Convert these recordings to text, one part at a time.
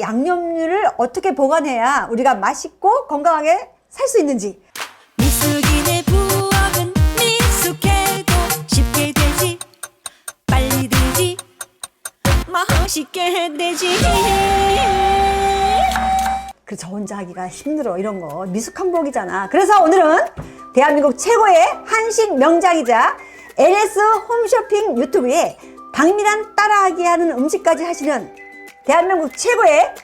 양념류를 어떻게 보관해야 우리가 맛있고 건강하게 살 수 있는지. 미숙인의 부엌은 미숙해도 쉽게 되지. 빨리 되지. 맛있게 되지. 그 저 혼자 하기가 힘들어 이런 거. 미숙한 복이잖아. 그래서 오늘은 대한민국 최고의 한식 명장이자 LS 홈쇼핑 유튜브에 박미란 따라하기 하는 음식까지 하시는 대한민국 최고의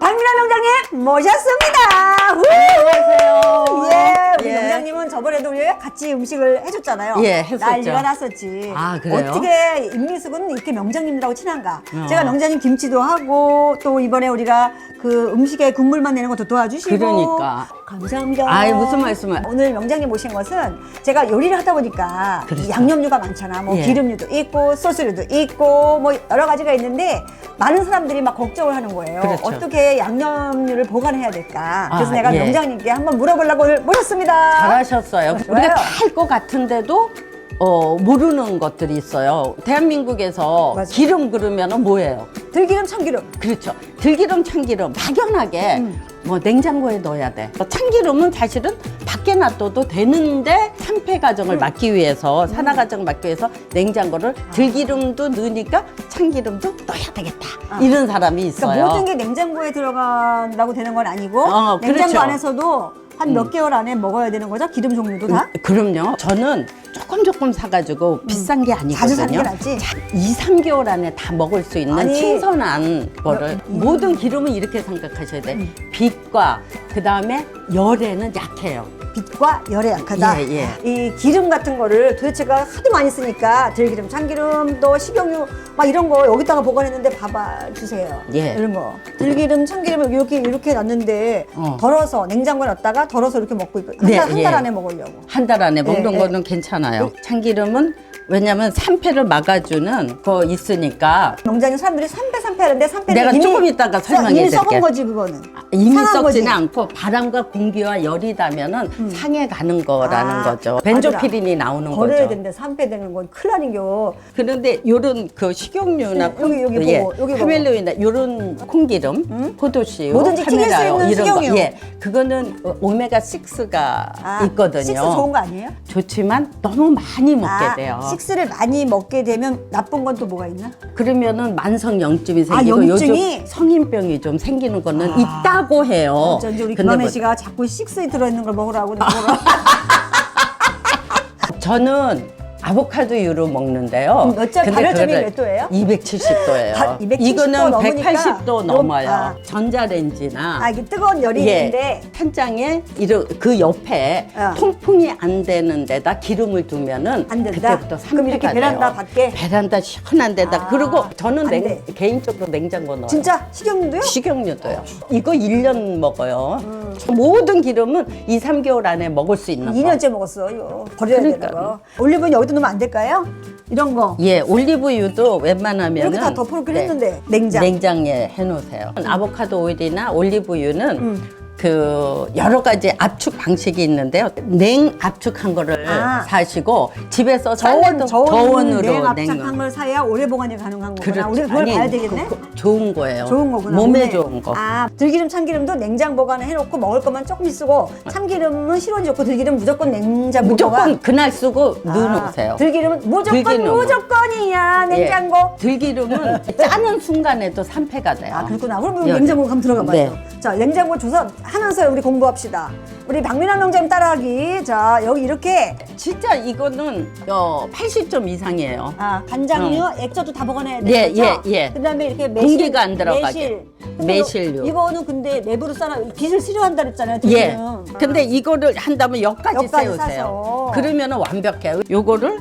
박미란 명장님 모셨습니다 우! 안녕하세요. 예, 우리 예. 명장님은 저번에도 우리 같이 음식을 해줬잖아요 예, 했었죠. 난리가 났었지 아, 그래요? 어떻게 임미숙은 이렇게 명장님이라고 친한가 어. 제가 명장님 김치도 하고 또 이번에 우리가 그 음식에 국물만 내는 것도 도와주시고 그러니까. 감사합니다. 아이, 무슨 말씀을. 오늘 명장님 모신 것은 제가 요리를 하다 보니까 그렇죠. 이 양념류가 많잖아. 뭐 예. 기름류도 있고 소스류도 있고 뭐 여러 가지가 있는데 많은 사람들이 막 걱정을 하는 거예요. 그렇죠. 어떻게 양념류를 보관해야 될까? 그래서 아, 내가 예. 명장님께 한번 물어보려고 오늘 모셨습니다. 잘하셨어요. 우리가 다 할 것 같은데도 어, 모르는 것들이 있어요. 대한민국에서 맞아요. 기름 그러면 뭐예요? 들기름, 참기름. 그렇죠. 들기름, 참기름 막연하게 음. 뭐 냉장고에 넣어야 돼. 참기름은 사실은 밖에 놔둬도 되는데 산패 과정을 음. 막기 위해서 산화 과정을 막기 위해서 냉장고를 들기름도 넣으니까 참기름도 넣어야 되겠다. 아. 이런 사람이 있어요. 그러니까 모든 게 냉장고에 들어간다고 되는 건 아니고 어, 냉장고 그렇죠. 안에서도 한 몇 개월 안에 먹어야 되는 거죠? 기름 종류도 다? 음, 그럼요. 저는 조금 조금 사가지고 비싼 게 아니거든요. 음. 자주 사는 게 낫지? 2, 3개월 안에 다 먹을 수 있는 아니, 신선한 거를 음. 모든 기름은 이렇게 생각하셔야 돼. 빛과 그 다음에 열에는 약해요. 빛과 열에 약하다. 예, 이 기름 같은 거를 도대체가 하도 많이 쓰니까 들기름, 참기름, 또 식용유 막 이런 거 여기다가 보관했는데 봐봐 주세요. 예. 이런 거 들기름, 참기름 이렇게 이렇게 놨는데 어. 덜어서 냉장고에 넣었다가 덜어서 이렇게 먹고 있고 네, 한달 한 예. 달 안에 먹으려고. 한 달 안에 먹는 예, 거는 괜찮아요. 참기름은 왜냐면 산패를 막아주는 거 있으니까 농장에 사람들이 삼배 삼배 하는데 삼배 내가 조금 이따가 설명해 이미 드릴게. 썩은 거지 그거는. 이미 상한 썩지는 거지. 음. 않고 바람과 공기와 열이 닿으면은 상해 가는 거라는 아, 거죠. 벤조피린이 나오는 거죠. 되는데 삼배 되는 건 큰일 나는겨. 그런데 요런 그 식용유나 네, 여기, 여기 예, 보고, 여기 보고. 카멜로이나 요런 콩기름, 포도씨유, 뭐든지 튀길 수 있는 이런 식용유. 거. 예, 그거는 오메가 6가 아, 있거든요. 식스 좋은 거 아니에요? 좋지만 너무 많이 먹게 아, 돼요. 식스 를 많이 먹게 되면 나쁜 건 또 뭐가 있나? 그러면은 만성 염증이 아, 생기고 염증이? 요즘 성인병이 좀 생기는 거는 아. 있다고 해요. 어쩐지 우리 근데 김하매 뭐 씨가 자꾸 식스에 들어있는 걸 먹으라고 먹으라. 저는 아보카도유로 먹는데요. 음, 몇 점, 근데 발열점이 몇 도예요? 270도예요. 바- 270도 이거는 넘으니까 180도 요- 넘어요. 아. 전자레인지나 아 이게 뜨거운 열이 예, 있는데 찬장에 이러, 그 옆에 어. 통풍이 안 되는 데다 기름을 두면은 안 된다? 그때부터 그럼 이렇게 산패가 베란다 돼요. 밖에? 베란다 시원한 데다 아, 그리고 저는 안 냉, 돼. 개인적으로 냉장고 넣어요. 진짜 식용유도요? 식용유도요. 이거 1년 먹어요. 저 모든 기름은 2, 3개월 안에 먹을 수 있는 거. 2년째 먹었어 이거 버려야 되는 그러니까. 거. 올리브는 여기다 넣으면 안 될까요? 이런 거 예, 올리브유도 웬만하면 이렇게 다 덮어놓긴 했는데 냉장. 냉장에 해놓으세요. 아보카도 오일이나 올리브유는 음. 그 여러 가지 압축 방식이 있는데요. 냉 압축한 거를 아. 사시고 집에서 저온 저온으로 냉 냉 압착한 걸 사야 오래 보관이 가능한 거구나. 그렇죠. 우리 그걸 아니, 봐야 되겠네. 그- 그 좋은 거예요. 좋은 거구나. 몸에 몸에. 좋은 거. 아, 들기름, 참기름도 냉장 보관을 해놓고 먹을 것만 조금 쓰고 참기름은 실온이 좋고 들기름 무조건 냉장 무조건 그날 쓰고 아, 넣어놓으세요. 들기름은 무조건 들기름은. 무조건 이야 예. 냉장고. 들기름은 짜는 순간에도 산패가 돼요. 아 그렇구나. 그럼 예, 냉장고 한번 들어가 봐요. 네. 자 냉장고 조사 하면서 우리 공부합시다. 우리 박민아 명장 따라하기. 자 여기 이렇게 진짜 이거는 어, 80점 이상이에요. 아 간장류, 액젓도 다 보관해야 돼. 예, 예, 예. 그다음에 이렇게 매실, 공기가 안 들어가게. 매실류. 이거- 이거는 근데 랩으로 싸라 빛을 싫어한다 그랬잖아요. 예. 들기름. 근데 이거를 한다면 여기까지 여기까지 싸서. 세우세요. 그러면 완벽해요. 요거를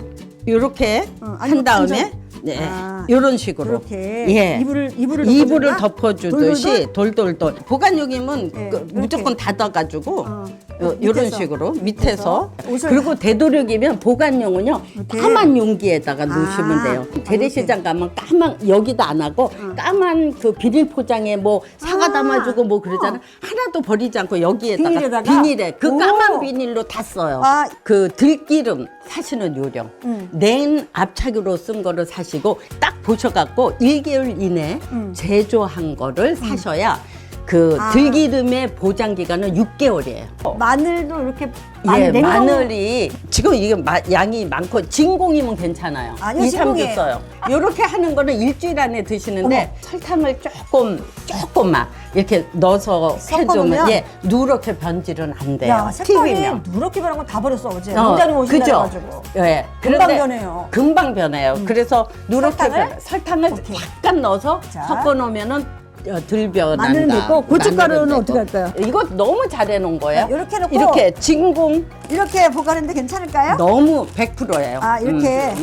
요렇게 어, 아니, 한 다음에 완전- 네. 아, 요런 식으로. 이렇게 예. 이불을 이불을 이불을? 덮어주듯이 돌돌돌. 보관용이면 예, 그 이렇게. 무조건 닫아가지고 어, 요, 요런 밑에서. 식으로 밑에서 옷을 그리고 되도록이면 보관용은요 이렇게. 까만 용기에다가 놓으시면 아, 돼요. 이렇게. 재래시장 가면 까만 여기도 안 하고 까만 그 비닐 포장에 뭐 사과 아. 담아주고 뭐 그러잖아 요. 하나도 버리지 않고 여기에다가 비닐에다가? 비닐에 그 오. 까만 비닐로 다 써요. 아. 그 들기름 사시는 요령 음. 냉 압착으로 쓴 거를 사시. 하시고 딱 보셔갖고 1개월 이내 음. 제조한 거를 사셔야 그 아. 들기름의 보장 기간은 6개월이에요. 마늘도 이렇게 마- 예, 냉동- 마늘이 지금 이게 마- 양이 많고 진공이면 괜찮아요. 아니요, 2, 3주 진공이에요. 써요. 이렇게 하는 거는 일주일 안에 드시는데 설탕을 조금 조금만 이렇게 넣어서 섞어놓으면? 해주면 예 누렇게 변질은 안 돼요. 야, 색깔이 튀기면. 누렇게 변한 거다 버렸어, 어제. 어, 농장님 오신다 그죠? 해가지고. 예. 금방 그런데 변해요. 음. 금방 변해요. 그래서 누렇게 설탕을? 변- 설탕을 오케이. 약간 넣어서 자. 섞어 놓으면은 어, 덜 변한다. 마늘은 됐고, 고춧가루는 어떻게. 할까요? 이거 너무 잘 해 놓은 거예요. 네, 이렇게 해놓고 이렇게 진공 이렇게 보관했는데 괜찮을까요? 너무 100%예요. 아, 이렇게?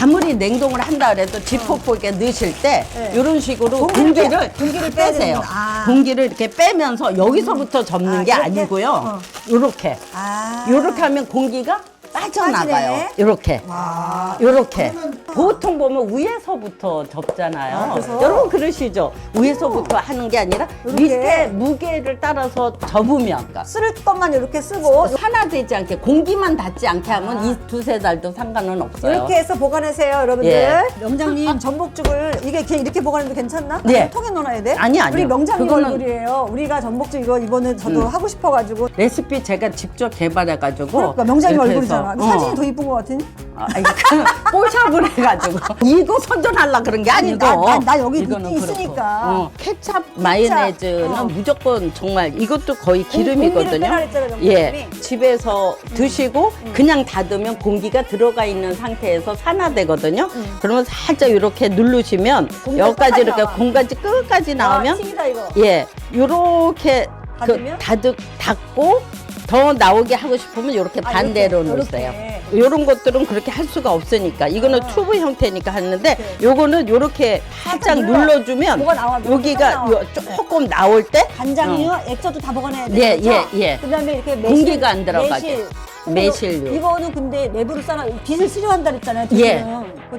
아무리 냉동을 한다 그래도 지퍼포에 넣으실 때 네. 이런 식으로 공기를 공기를 빼- 공기를 빼야 빼세요. 되는구나. 아. 공기를 이렇게 빼면서 여기서부터 접는 아, 게 이렇게? 아니고요. 어. 요렇게. 아. 요렇게 하면 공기가 빠져나가요. 빠지네. 요렇게. 와. 요렇게. 보통 보면 위에서부터 접잖아요. 아, 그래서? 여러분 그러시죠? 위에서부터 하는 게 아니라? 밑에 무게를 따라서 접으면 쓸 것만 이렇게 쓰고 산화되지 않게 공기만 닿지 않게 하면 이 두세 달도 상관은 없어요. 아. 이렇게 해서 보관하세요, 여러분들. 예. 명장님 전복죽을 이게 이렇게 보관해도 괜찮나? 네. 아니면 통에 넣어놔야 돼? 아니, 아니요. 우리 명장님 그거는- 얼굴이에요. 우리가 전복죽 이거 이번에 저도 음. 하고 싶어가지고. 레시피 제가 직접 개발해가지고 그러니까 명장님 이렇게 얼굴이잖아. 해서, 사진이 어. 더 이쁜 것 같은. 아, 그 뽀샵을 해가지고 이거 선전하려 그런 게 아니, 아니고 나- 나- 나 여기 이거는 있- 그렇고. 있으니까. 어, 케찹 마요네즈는 어. 무조건 정말 이것도 거의 공기를 기름이거든요. 빼라 그랬잖아요, 명장님이. 예, 집에서 드시고 그냥 닫으면 공기가 들어가 있는 상태에서 산화되거든요. 그러면 살짝 이렇게 누르시면 공기가 여기까지 끝까지 이렇게 나와. 공까지 끝까지 나오면 아, 튀기다 이거. 예, 요렇게 그 닫으면? 다득 닫고 더 나오게 하고 싶으면 이렇게 아, 반대로 이렇게, 놓으세요. 요런 것들은 그렇게 할 수가 없으니까 이거는 아. 튜브 형태니까 하는데 네. 요거는 요렇게 살짝 눌러. 눌러주면 뭐가 나와, 뭐가 여기가 나와. 요 조금 나올 때 간장류, 어. 액젓도 다 돼. 예? 예, 예. 그다음에 이렇게 매실, 공기가 안 들어가게. 매실. 매실류. 근데 이거는 근데 내부를 싸나 빛을 싫어한다 그랬잖아요. 예.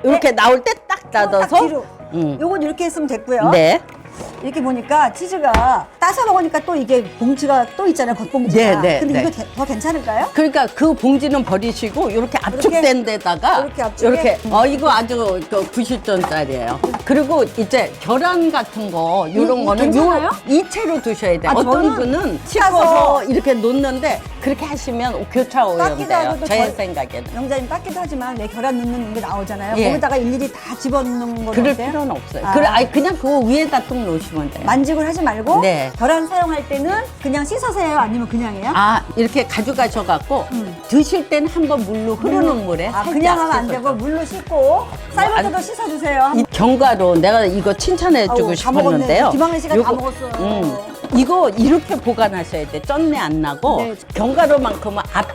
이렇게 나올 때딱딱 닫아서. 음. 요건 이렇게 했으면 됐고요. 네. 이렇게 보니까 치즈가 따서 먹으니까 또 이게 봉지가 또 있잖아요. 겉봉지가. 네, 네, 근데 네. 이거 게- 더 괜찮을까요? 그러니까 그 봉지는 버리시고 이렇게 압축된 데다가 이렇게 압축해? 이렇게 어 이거 아주 그 90점짜리예요. 그리고 이제 계란 같은 거 이런 이- 거는 괜찮아요? 요 이채로 드셔야 돼요. 아, 어떤 저는 분은 씻어서 이렇게 놓는데 그렇게 하시면 교차 하고 오염돼요. 또제 저- 생각에는. 명자님 닦기도 하지만 내 계란 넣는 게 나오잖아요. 예. 거기다가 일일이 다 집어넣는 거 그럴 어때요? 필요는 없어요. 아. 그래, 아니 그냥 그거 위에다 뚝 놓으시면 돼요. 만직을 하지 말고 네. 계란 사용할 때는 그냥 해요? 아니면 그냥이에요? 아 이렇게 가져가셔갖고 음. 드실 때는 한번 물로 흐르는 물에 아, 그냥 하면 안. 되고 물로 씻고 안- 때도 씻어주세요. 이 견과로 내가 이거 칭찬해주고 아우, 다 먹었네. 싶었는데요. 김학래 씨가 다 요거- 먹었어요. 음, 이거 이렇게 보관하셔야 돼. 쩐내 안 나고 네. 견과로만큼은 압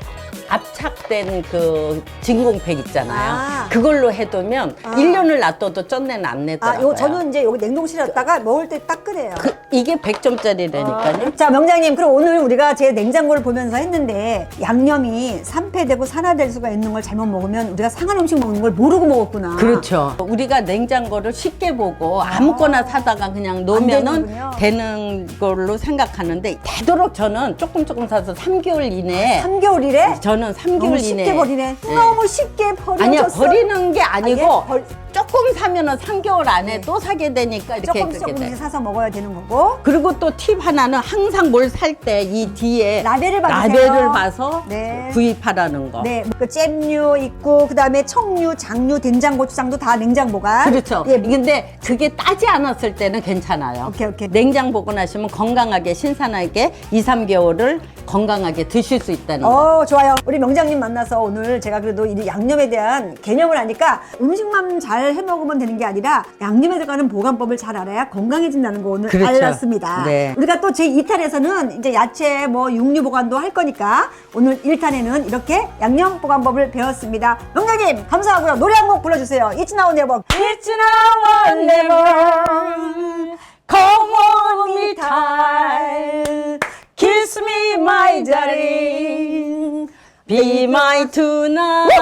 압착된 그 진공팩 있잖아요. 아. 그걸로 해두면 아. 일 1년을 놔둬도 쩐내는 안 아, 내더라고요. 요 저는 이제 여기 냉동실에 놨다가 먹을 때 딱 끓여요. 그, 이게 100점짜리라니까요. 자, 명장님, 그럼 오늘 우리가 제 냉장고를 보면서 했는데 양념이 산패되고 산화될 수가 있는 걸 잘못 먹으면 우리가 상한 음식 먹는 걸 모르고 먹었구나. 그렇죠. 우리가 냉장고를 쉽게 보고 아무거나 사다가 그냥 놓으면은 되는군요. 되는 걸로 생각하는데 되도록 저는 조금 조금 사서 3개월 이내에 3개월 이래? 저는 3개월 너무 이내에 쉽게 버리네. 네. 너무 쉽게 버려졌어. 아니야 버리는 게 아니고 아, 예? 벌- 조금 사면은 3개월 안에 또 사게 되니까 이렇게 조금씩 그렇게 조금씩 돼. 사서 먹어야 되는 거고. 그리고 또 팁 하나는 항상 뭘 살 때 이 뒤에 라벨을 봐주세요. 라벨을 봐서 네. 구입하라는 거. 네, 그 잼류 있고 그다음에 청류, 장류, 된장, 고추장도 다 냉장 보관. 그렇죠. 예, 근데 그게 따지 않았을 때는 괜찮아요. 오케이, 오케이. 냉장 보관하시면 건강하게 신선하게 2, 3개월을 건강하게 드실 수 있다는 거. 어, 좋아요. 우리 명장님 만나서 오늘 제가 그래도 이 양념에 대한 개념을 아니까 음식만 잘해 먹으면 되는 게 아니라 양념에 들어가는 보관법을 잘 알아야 건강해진다는 거 오늘 그렇죠. 알았습니다. 네. 우리가 또 제 2탄에서는 이제 야채 뭐 육류 보관도 할 거니까 오늘 1탄에는 이렇게 양념 보관법을 배웠습니다. 명장님 감사하고요. 노래 한 곡 불러주세요. It's now never. It's now never. Come on me tight, kiss me my darling, be my tonight.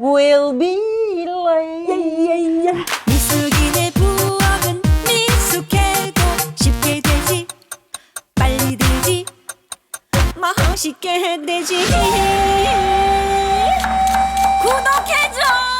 will be late. 미숙인의 부엌은 미숙해도 쉽게 되지. 빨리 되지. 뭐 쉽게 되지. 구독해줘.